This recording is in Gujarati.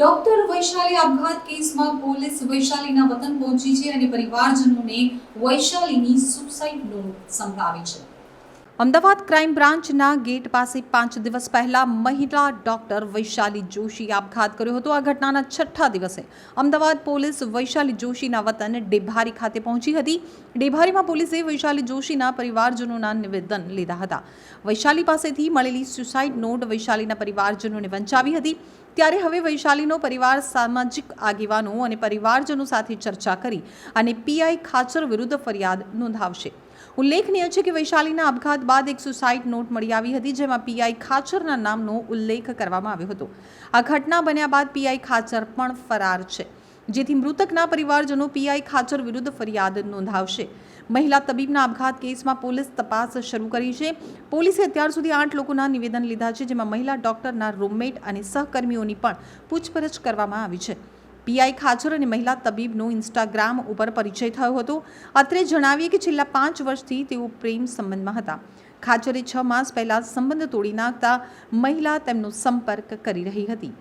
ડોક્ટર વૈશાલી આપઘાત કેસમાં પોલીસ વૈશાલીના વતન પહોંચી છે અને પરિવારજનોને વૈશાલીની સુસાઇડ નોટ સંભળાવી છે. અમદાવાદ ક્રાઇમ બ્રાન્ચના ગેટ પાસે પાંચ દિવસ પહેલા મહિલા ડોક્ટર વૈશાલી જોશી આપઘાત કર્યો હતો. આ ઘટનાના છઠ્ઠા દિવસે અમદાવાદ પોલીસ વૈશાલી જોશીના વતન ડેભારી ખાતે પહોંચી હતી. ડેભારીમાં પોલીસે વૈશાલી જોશીના પરિવારજનોના નિવેદન લીધા હતા. વૈશાલી પાસેથી મળેલી સુસાઇડ નોટ વૈશાલીના પરિવારજનોને વંચાવી હતી. ત્યારે હવે વૈશાલીનો પરિવાર સામાજિક આગેવાનો અને પરિવારજનો સાથે ચર્ચા કરી અને પીઆઈ ખાચર વિરુદ્ધ ફરિયાદ નોંધાવશે. ઉલ્લેખનીય છે કે વૈશાલીના આપઘાત બાદ એક સુસાઇડ નોટ મળી આવી હતી જેમાં પીઆઈ ખાચરના નામનો ઉલ્લેખ કરવામાં આવ્યો હતો. આ ઘટના બન્યા બાદ પીઆઈ ખાચર પણ ફરાર છે. જેથી મૃતકના પરિવારજનો પીઆઈ ખાચર વિરુદ્ધ ફરિયાદ નોંધાવશે. મહિલા તબીબના આપઘાત કેસમાં પોલીસ તપાસ શરૂ કરી છે. પોલીસે અત્યાર સુધી આઠ લોકોના નિવેદન લીધા છે, જેમાં મહિલા ડોક્ટરના રૂમમેટ અને સહકર્મીઓની પણ પૂછપરછ કરવામાં આવી છે. પીઆઈ ખાચર અને મહિલા તબીબનો ઇન્સ્ટાગ્રામ ઉપર પરિચય થયો હતો. અત્રે જણાવીએ કે છેલ્લા પાંચ વર્ષથી તેઓ પ્રેમ સંબંધમાં હતા. ખાચરે છ માસ પહેલાં સંબંધ તોડી નાખતા મહિલા તેમનો સંપર્ક કરી રહી હતી.